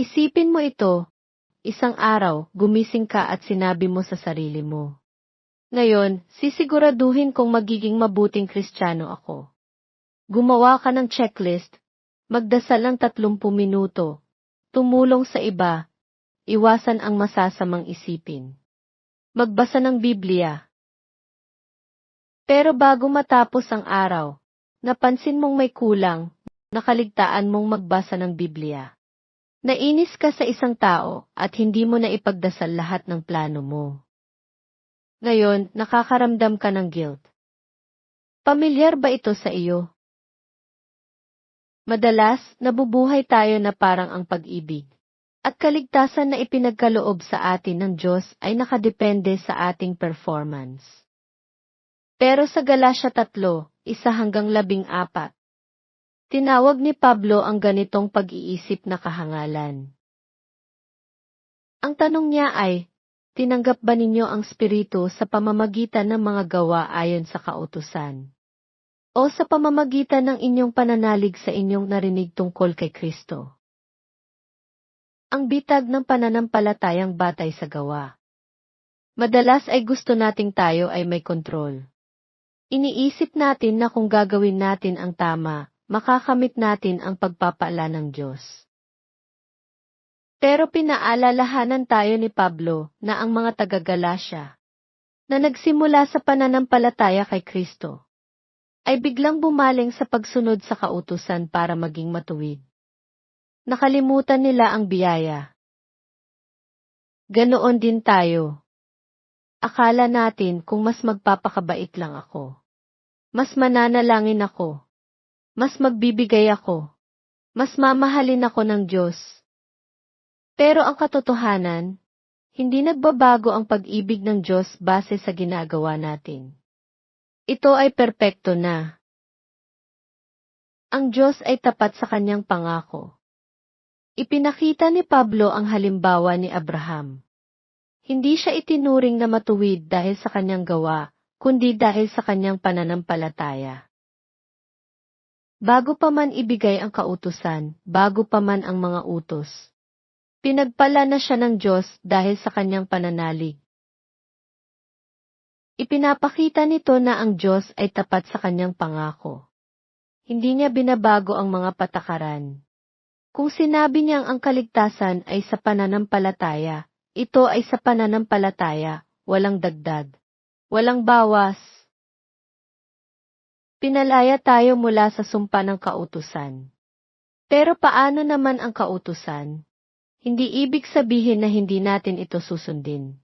Isipin mo ito, isang araw, gumising ka at sinabi mo sa sarili mo. Ngayon, sisiguraduhin kong magiging mabuting kristyano ako. Gumawa ka ng checklist, magdasal ng 30 minuto, tumulong sa iba, iwasan ang masasamang isipin. Magbasa ng Biblia. Pero bago matapos ang araw, napansin mong may kulang, nakaligtaan mong magbasa ng Biblia. Nainis ka sa isang tao at hindi mo na ipagdasal lahat ng plano mo. Ngayon, nakakaramdam ka ng guilt. Pamilyar ba ito sa iyo? Madalas, nabubuhay tayo na parang ang pag-ibig. At kaligtasan na ipinagkaloob sa atin ng Diyos ay nakadepende sa ating performance. Pero sa Galasya 3, isa hanggang labing apat, Tinawag ni Pablo ang ganitong pag-iisip na kahangalan. Ang tanong niya ay, tinanggap ba ninyo ang Espiritu sa pamamagitan ng mga gawa ayon sa kautusan? O sa pamamagitan ng inyong pananalig sa inyong narinig tungkol kay Kristo? Ang bitag ng pananampalatayang batay sa gawa. Madalas ay gusto nating tayo ay may kontrol. Iniisip natin na kung gagawin natin ang tama, makakamit natin ang pagpapala ng Diyos. Pero pinaalalahanan tayo ni Pablo na ang mga taga-Galasya, na nagsimula sa pananampalataya kay Kristo, ay biglang bumaling sa pagsunod sa kautusan para maging matuwid. Nakalimutan nila ang biyaya. Ganoon din tayo. Akala natin kung mas magpapakabait lang ako. Mas mananalangin ako mas magbibigay ako. Mas mamahalin ako ng Diyos. Pero ang katotohanan, hindi nagbabago ang pag-ibig ng Diyos base sa ginagawa natin. Ito ay perpekto na. Ang Diyos ay tapat sa kanyang pangako. Ipinakita ni Pablo ang halimbawa ni Abraham. Hindi siya itinuring na matuwid dahil sa kanyang gawa, kundi dahil sa kanyang pananampalataya. Bago pa man ibigay ang kautusan, bago pa man ang mga utos. Pinagpala na siya ng Diyos dahil sa kanyang pananalig. Ipinapakita nito na ang Diyos ay tapat sa kanyang pangako. Hindi niya binabago ang mga patakaran. Kung sinabi niyang ang kaligtasan ay sa pananampalataya, ito ay sa pananampalataya, walang dagdag, walang bawas, Pinalaya tayo mula sa sumpa ng kautusan. Pero paano naman ang kautusan? Hindi ibig sabihin na hindi natin ito susundin.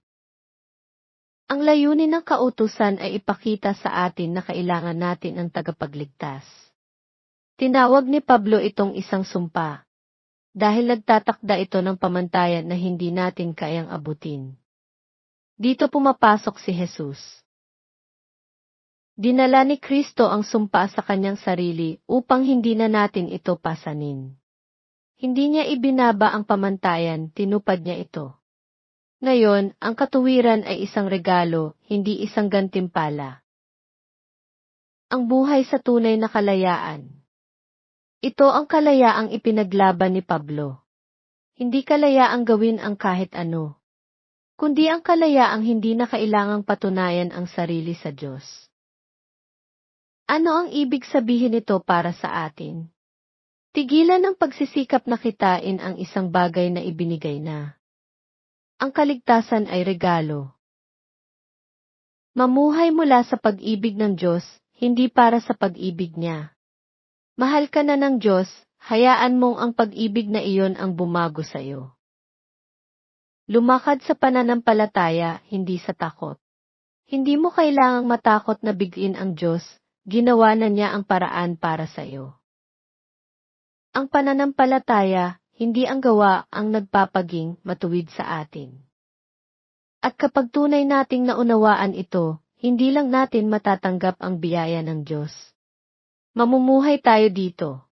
Ang layunin ng kautusan ay ipakita sa atin na kailangan natin ang tagapagligtas. Tinawag ni Pablo itong isang sumpa, dahil nagtatakda ito ng pamantayan na hindi natin kayang abutin. Dito pumapasok si Jesus. Dinala ni Kristo ang sumpa sa kanyang sarili upang hindi na natin ito pasanin. Hindi niya ibinaba ang pamantayan, tinupad niya ito. Ngayon, ang katuwiran ay isang regalo, hindi isang gantimpala. Ang buhay sa tunay na kalayaan. Ito ang kalayaang ipinaglaban ni Pablo. Hindi kalayaang gawin ang kahit ano, kundi ang kalayaang hindi na kailangang patunayan ang sarili sa Diyos. Ano ang ibig sabihin nito para sa atin? Tigilan ang pagsisikap na kitain ang isang bagay na ibinigay na. Ang kaligtasan ay regalo. Mamuhay mula sa pag-ibig ng Diyos, hindi para sa pag-ibig niya. Mahal ka na ng Diyos, hayaan mong ang pag-ibig na iyon ang bumago sa iyo. Lumakad sa pananampalataya, hindi sa takot. Hindi mo kailangang matakot na bigin ang Diyos, ginawa na niya ang paraan para sa iyo. Ang pananampalataya, hindi ang gawa ang nagpapaging matuwid sa atin. At kapag tunay nating naunawaan ito, hindi lang natin matatanggap ang biyaya ng Diyos. Mamumuhay tayo dito.